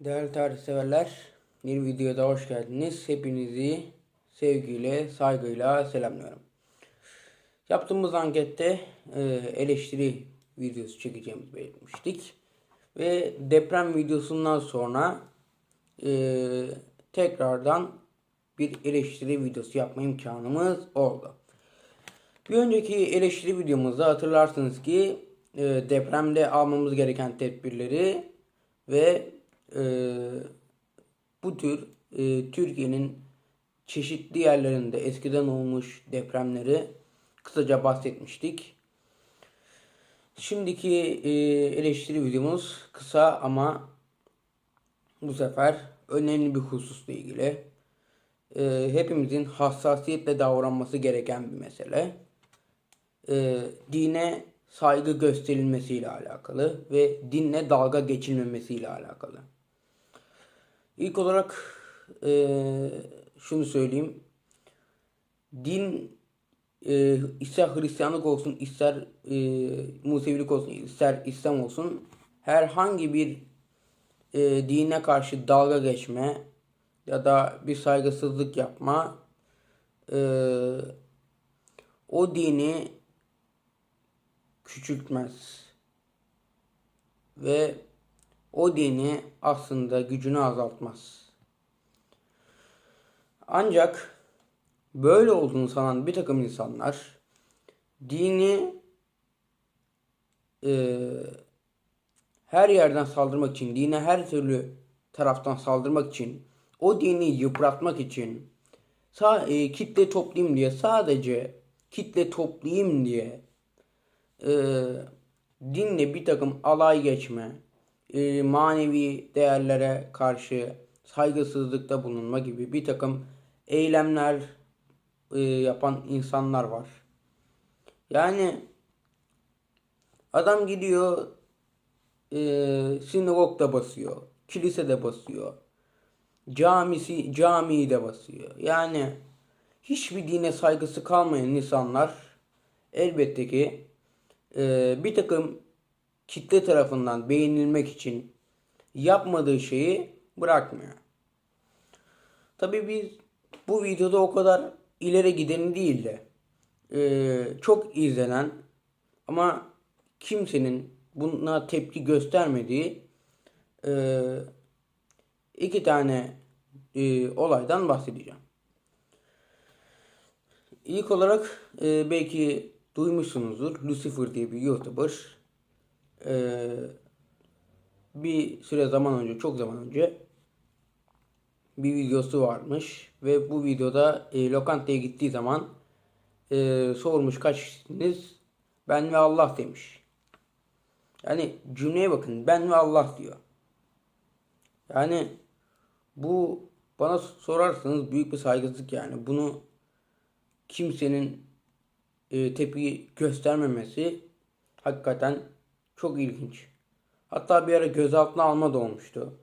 Değerli tarih severler, bir videoda hoş geldiniz. Hepinizi sevgiyle, saygıyla selamlıyorum. Yaptığımız ankette e, eleştiri videosu çekeceğimizi belirtmiştik. Ve deprem videosundan sonra e, tekrardan bir eleştiri videosu yapma imkanımız oldu. Bir önceki eleştiri videomuzda hatırlarsınız ki e, depremde almamız gereken tedbirleri ve e, bu tür e, Türkiye'nin çeşitli yerlerinde eskiden olmuş depremleri kısaca bahsetmiştik. Şimdiki e, eleştiri videomuz kısa ama bu sefer önemli bir hususla ilgili. E, hepimizin hassasiyetle davranması gereken bir mesele. E, dine saygı gösterilmesiyle alakalı ve dinle dalga geçilmemesiyle alakalı. İlk olarak e, şunu söyleyeyim. Din e, ister Hristiyanlık olsun, ister e, Musevilik olsun, ister İslam olsun herhangi bir e, dine karşı dalga geçme ya da bir saygısızlık yapma e, o dini küçültmez ve o dini aslında gücünü azaltmaz. Ancak böyle olduğunu sanan bir takım insanlar dini e, her yerden saldırmak için, dine her türlü taraftan saldırmak için, o dini yıpratmak için, e, kitle toplayayım diye sadece kitle toplayayım diye e, dinle bir takım alay geçme, e, manevi değerlere karşı saygısızlıkta bulunma gibi bir takım eylemler e, yapan insanlar var. Yani adam gidiyor e, sinagogda basıyor, kilisede basıyor, camisi camiyi de basıyor. Yani hiçbir dine saygısı kalmayan insanlar elbette ki bir takım kitle tarafından beğenilmek için yapmadığı şeyi bırakmıyor. Tabii biz bu videoda o kadar ileri gideni değil de e, çok izlenen ama kimsenin buna tepki göstermediği e, iki tane e, olaydan bahsedeceğim. İlk olarak belki duymuşsunuzdur. Lucifer diye bir YouTuber e, bir süre zaman önce, çok zaman önce bir videosu varmış ve bu videoda e, lokantaya gittiği zaman e, sormuş kaç kişisiniz? Ben ve Allah demiş. Yani cümleye bakın ben ve Allah diyor. Yani bu bana sorarsanız büyük bir saygısızlık yani. Bunu kimsenin e, tepki göstermemesi hakikaten çok ilginç. Hatta bir ara gözaltına alma da olmuştu.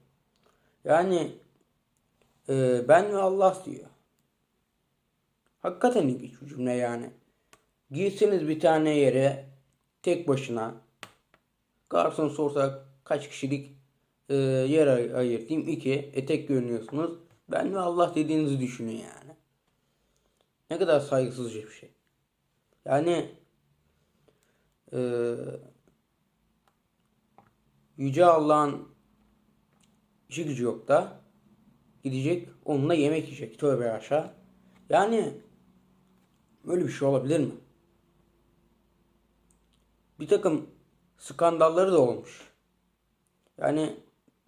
Yani e, ben ve Allah diyor. Hakikaten ilginç bir cümle yani. Girseniz bir tane yere tek başına garson sorsak kaç kişilik e, yer ay- ayırtayım? iki etek görünüyorsunuz. Ben ve Allah dediğinizi düşünün yani. Ne kadar saygısızca bir şey. Yani e, Yüce Allah'ın işi gücü yok da gidecek onunla yemek yiyecek. Tövbe aşağı. Yani böyle bir şey olabilir mi? Bir takım skandalları da olmuş. Yani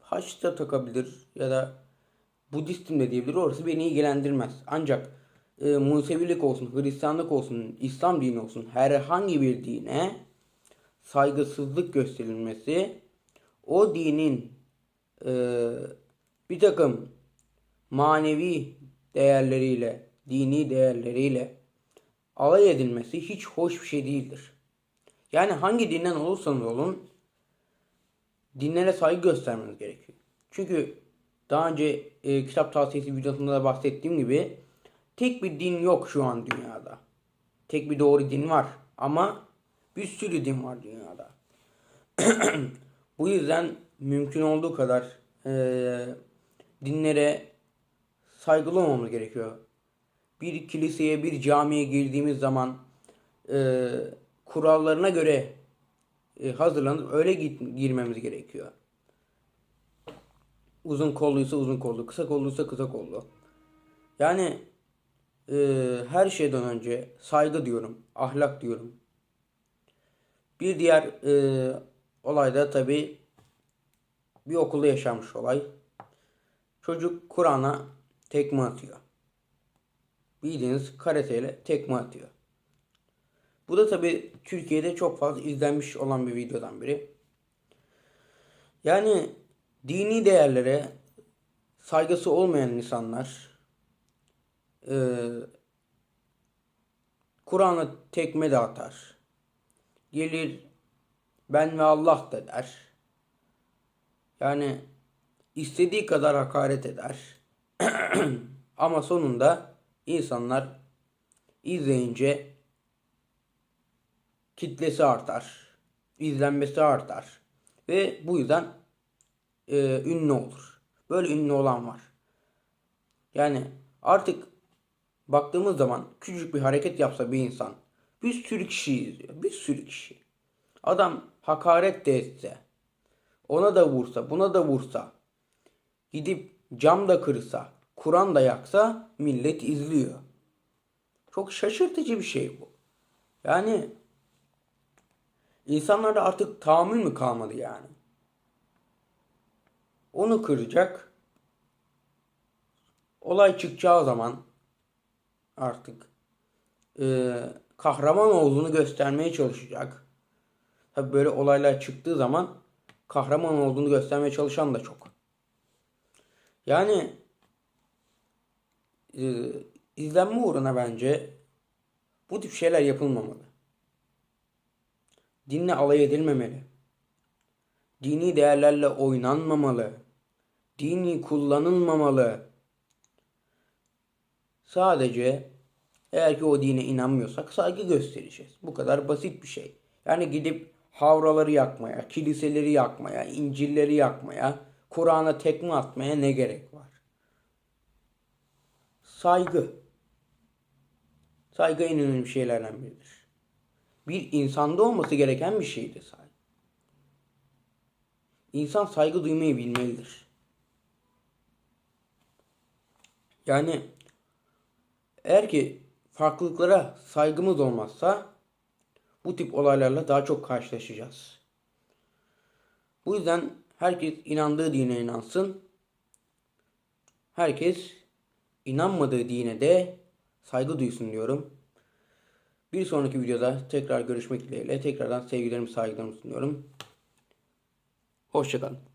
haç da takabilir ya da Budistim de diyebilir. Orası beni ilgilendirmez. Ancak e, Musevilik olsun, Hristiyanlık olsun, İslam dini olsun herhangi bir dine saygısızlık gösterilmesi o dinin e, bir takım manevi değerleriyle, dini değerleriyle alay edilmesi hiç hoş bir şey değildir. Yani hangi dinden olursanız olun dinlere saygı göstermeniz gerekiyor. Çünkü daha önce e, kitap tavsiyesi videosunda da bahsettiğim gibi tek bir din yok şu an dünyada. Tek bir doğru din var ama bir sürü din var dünyada. Bu yüzden mümkün olduğu kadar eee, dinlere saygılı olmamız gerekiyor. Bir kiliseye, bir camiye girdiğimiz zaman eee, kurallarına göre e, hazırlanıp öyle git, girmemiz gerekiyor. Uzun kolluysa uzun kollu, kısa kolluysa kısa kollu. Yani e, her şeyden önce saygı diyorum, ahlak diyorum. Bir diğer e, olay da tabii bir okulda yaşanmış olay. Çocuk Kur'an'a tekme atıyor. Bildiğiniz karateyle tekme atıyor. Bu da tabii Türkiye'de çok fazla izlenmiş olan bir videodan biri. Yani dini değerlere saygısı olmayan insanlar e, Kur'an'a tekme de atar. Gelir ben ve Allah da der. Yani istediği kadar hakaret eder. Ama sonunda insanlar izleyince kitlesi artar. izlenmesi artar. Ve bu yüzden e, ünlü olur. Böyle ünlü olan var. Yani artık baktığımız zaman küçücük bir hareket yapsa bir insan bir sürü kişi izliyor. Bir sürü kişi. Adam hakaret de etse, ona da vursa, buna da vursa, gidip cam da kırsa, Kur'an da yaksa millet izliyor. Çok şaşırtıcı bir şey bu. Yani insanlarda artık tahammül mü kalmadı yani? Onu kıracak. Olay çıkacağı zaman artık e, kahraman olduğunu göstermeye çalışacak. Tabi böyle olaylar çıktığı zaman kahraman olduğunu göstermeye çalışan da çok. Yani e, izlenme uğruna bence bu tip şeyler yapılmamalı. Dinle alay edilmemeli. Dini değerlerle oynanmamalı. Dini kullanılmamalı. Sadece eğer ki o dine inanmıyorsak saygı göstereceğiz. Bu kadar basit bir şey. Yani gidip havraları yakmaya, kiliseleri yakmaya, incilleri yakmaya, Kur'an'a tekme atmaya ne gerek var? Saygı. Saygı en önemli şeylerden biridir. Bir insanda olması gereken bir şeydir saygı. İnsan saygı duymayı bilmelidir. Yani eğer ki farklılıklara saygımız olmazsa bu tip olaylarla daha çok karşılaşacağız. Bu yüzden herkes inandığı dine inansın. Herkes inanmadığı dine de saygı duysun diyorum. Bir sonraki videoda tekrar görüşmek dileğiyle tekrardan sevgilerimi saygılarımı sunuyorum. Hoşçakalın.